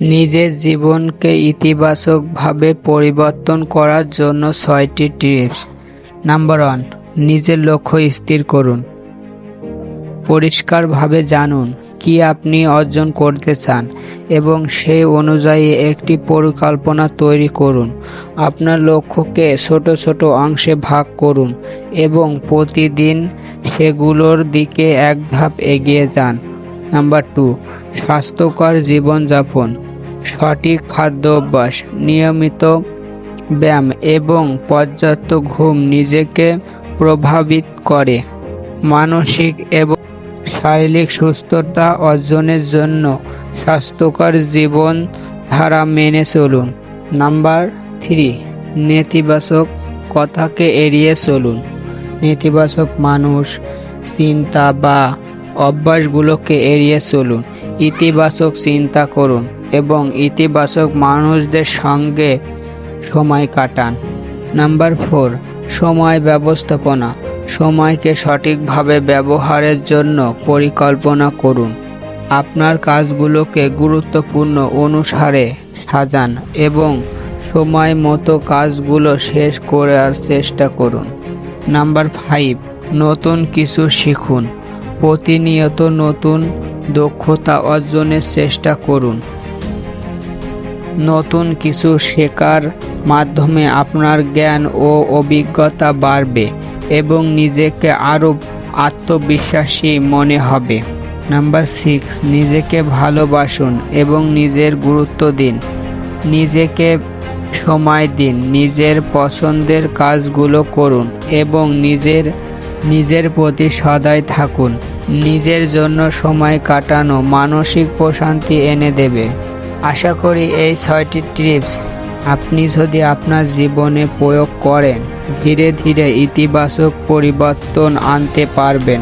নিজের জীবনকে ইতিবাচকভাবে পরিবর্তন করার জন্য ছয়টি টিপস। নাম্বার ওয়ান, নিজের লক্ষ্য স্থির করুন। পরিষ্কারভাবে জানুন কি আপনি অর্জন করতে চান এবং সেই অনুযায়ী একটি পরিকল্পনা তৈরি করুন। আপনার লক্ষ্যকে ছোট ছোট অংশে ভাগ করুন এবং প্রতিদিন সেগুলোর দিকে এক ধাপ এগিয়ে যান। নাম্বার টু, স্বাস্থ্যকর জীবনযাপন। সঠিক খাদ্য অভ্যাস, নিয়মিত ব্যায়াম এবং পর্যাপ্ত ঘুম নিজেকে প্রভাবিত করে। মানসিক এবং শারীরিক সুস্থতা অর্জনের জন্য স্বাস্থ্যকর জীবন ধারা মেনে চলুন। নাম্বার থ্রি, নেতিবাচক কথাকে এড়িয়ে চলুন। নেতিবাচক মানুষ, চিন্তা বা অভ্যাসগুলোকে এড়িয়ে চলুন। ইতিবাচক চিন্তা করুন। এবং ইতিবাচক মানুষদের সঙ্গে সময় কাটান। নাম্বার ফোর, সময় ব্যবস্থাপনা। সময়কে সঠিকভাবে ব্যবহারের জন্য পরিকল্পনা করুন। আপনার কাজগুলোকে গুরুত্বপূর্ণ অনুসারে সাজান এবং সময় মতো কাজগুলো শেষ করার চেষ্টা করুন। নাম্বার ফাইভ, নতুন কিছু শিখুন। প্রতিনিয়ত নতুন দক্ষতা অর্জনের চেষ্টা করুন। নতুন কিছু শেখার মাধ্যমে আপনার জ্ঞান ও অভিজ্ঞতা বাড়বে এবং নিজেকে আরও আত্মবিশ্বাসী মনে হবে। নাম্বার সিক্স নিজেকে ভালোবাসুন এবং নিজের গুরুত্ব দিন। নিজেকে সময় দিন, নিজের পছন্দের কাজগুলো করুন এবং নিজের নিজের প্রতি সদয় থাকুন। নিজের জন্য সময় কাটানো মানসিক প্রশান্তি এনে দেবে। আশা করি এই ছয়টি টিপস আপনি যদি আপনার জীবনে প্রয়োগ করেন, ধীরে ধীরে ইতিবাচক পরিবর্তন আনতে পারবেন।